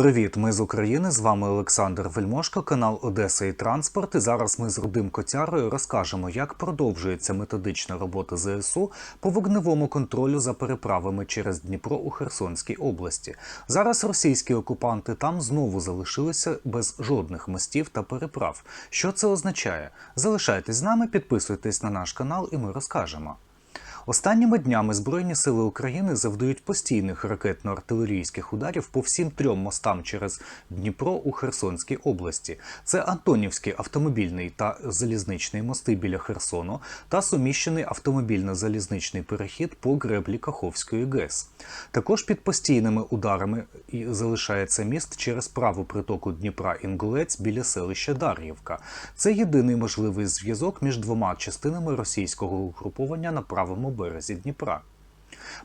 Привіт, ми з України. З вами Олександр Вельмошко, канал Одеса і Транспорт. І зараз ми з Рудим Котярою розкажемо, як продовжується методична робота ЗСУ по вогневому контролю за переправами через Дніпро у Херсонській області. Зараз російські окупанти там знову залишилися без жодних мостів та переправ. Що це означає? Залишайтесь з нами, підписуйтесь на наш канал, і ми розкажемо. Останніми днями Збройні сили України завдають постійних ракетно-артилерійських ударів по всім трьом мостам через Дніпро у Херсонській області. Це Антонівський автомобільний та залізничний мости біля Херсону та суміщений автомобільно-залізничний перехід по греблі Каховської ГЕС. Також під постійними ударами залишається міст через праву притоку Дніпра Інгулець біля селища Дар'ївка. Це єдиний можливий зв'язок між двома частинами російського угруповання на правому березі Дніпра.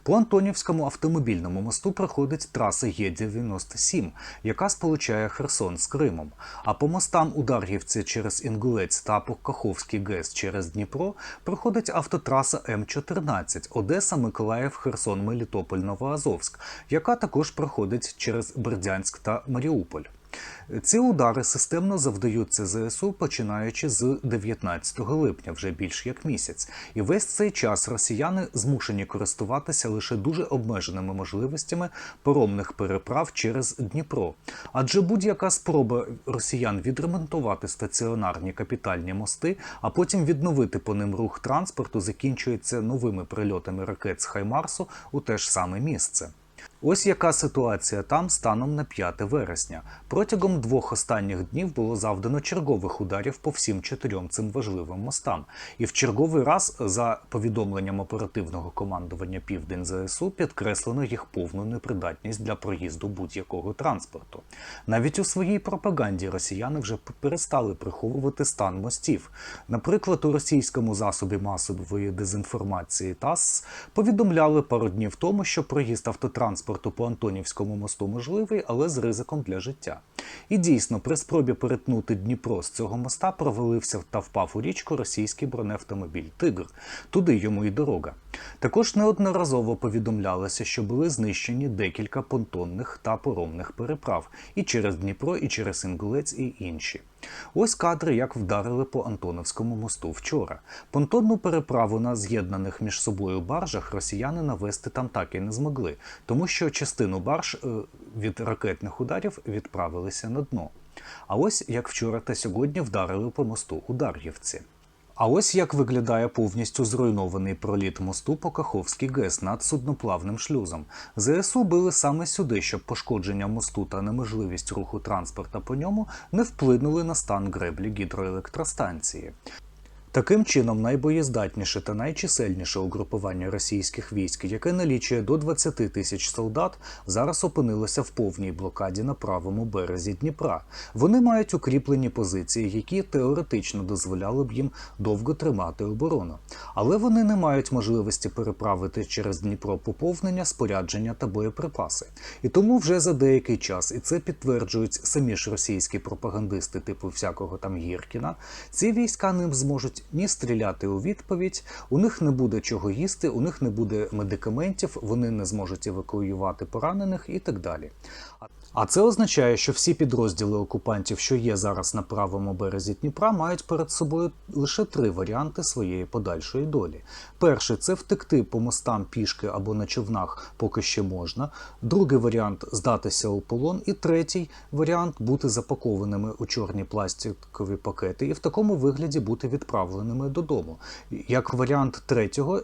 По Антонівському автомобільному мосту проходить траса Є-97, яка сполучає Херсон з Кримом. А по мостам у Даргівці через Інгулець та по Каховський ГЕС через Дніпро проходить автотраса М14 Одеса, Миколаїв, Херсон, Мелітополь, Новоазовськ, яка також проходить через Бердянськ та Маріуполь. Ці удари системно завдаються ЗСУ починаючи з 19 липня, вже більш як місяць, і весь цей час росіяни змушені користуватися лише дуже обмеженими можливостями поромних переправ через Дніпро. Адже будь-яка спроба росіян відремонтувати стаціонарні капітальні мости, а потім відновити по ним рух транспорту, закінчується новими прильотами ракет з Хаймарсу у те ж саме місце. Ось яка ситуація там станом на 5 вересня. Протягом двох останніх днів було завдано чергових ударів по всім чотирьом цим важливим мостам. І в черговий раз, за повідомленням оперативного командування Південь ЗСУ, підкреслено їх повну непридатність для проїзду будь-якого транспорту. Навіть у своїй пропаганді росіяни вже перестали приховувати стан мостів. Наприклад, у російському засобі масової дезінформації ТАСС повідомляли пару днів тому, що проїзд автотранспорту по Антонівському мосту можливий, але з ризиком для життя. І дійсно, при спробі перетнути Дніпро з цього моста провалився та впав у річку російський бронеавтомобіль Тигр. Туди йому і дорога. Також неодноразово повідомлялося, що були знищені декілька понтонних та поромних переправ і через Дніпро, і через Інгулець, і інші. Ось кадри, як вдарили по Антоновському мосту вчора. Понтонну переправу на з'єднаних між собою баржах росіяни навести там так і не змогли, тому що частину барж е, від ракетних ударів відправилися на дно. А ось як вчора та сьогодні вдарили по мосту у Дар'ївці. А ось як виглядає повністю зруйнований проліт мосту по Каховській ГЕС над судноплавним шлюзом. ЗСУ били саме сюди, щоб пошкодження мосту та неможливість руху транспорта по ньому не вплинули на стан греблі гідроелектростанції. Таким чином, найбоєздатніше та найчисельніше угрупування російських військ, яке налічує до 20 тисяч солдат, зараз опинилося в повній блокаді на правому березі Дніпра. Вони мають укріплені позиції, які теоретично дозволяли б їм довго тримати оборону. Але вони не мають можливості переправити через Дніпро поповнення, спорядження та боєприпаси. І тому вже за деякий час, і це підтверджують самі ж російські пропагандисти, типу всякого там Гіркіна, ці війська ним зможуть ні стріляти у відповідь, у них не буде чого їсти, у них не буде медикаментів, вони не зможуть евакуювати поранених і так далі. А це означає, що всі підрозділи окупантів, що є зараз на правому березі Дніпра, мають перед собою лише три варіанти своєї подальшої долі. Перший це втекти по мостам пішки або на човнах, поки ще можна. Другий варіант здатися у полон. І третій варіант бути запакованими у чорні пластикові пакети і в такому вигляді бути відправленими додому. Як варіант третього,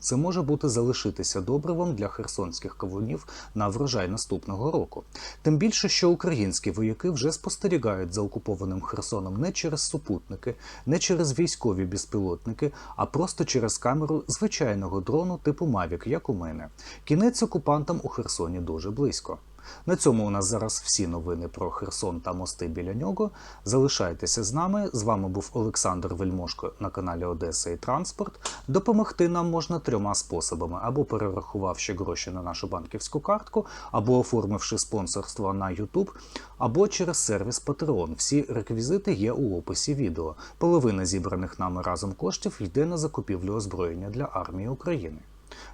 це може бути залишитися добривом для херсонських кавунів на врожай наступного року. Тим більше, що українські вояки вже спостерігають за окупованим Херсоном не через супутники, не через військові безпілотники, а просто через камеру звичайного дрону типу Mavic, як у мене. Кінець окупантам у Херсоні дуже близько. На цьому у нас зараз всі новини про Херсон та мости біля нього. Залишайтеся з нами. З вами був Олександр Вельмошко на каналі Одеса і Транспорт. Допомогти нам можна трьома способами: або перерахувавши гроші на нашу банківську картку, або оформивши спонсорство на YouTube, або через сервіс Patreon. Всі реквізити є у описі відео. Половина зібраних нами разом коштів йде на закупівлю озброєння для армії України.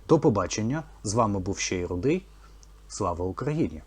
До побачення! З вами був ще й Рудий. Слава Україні!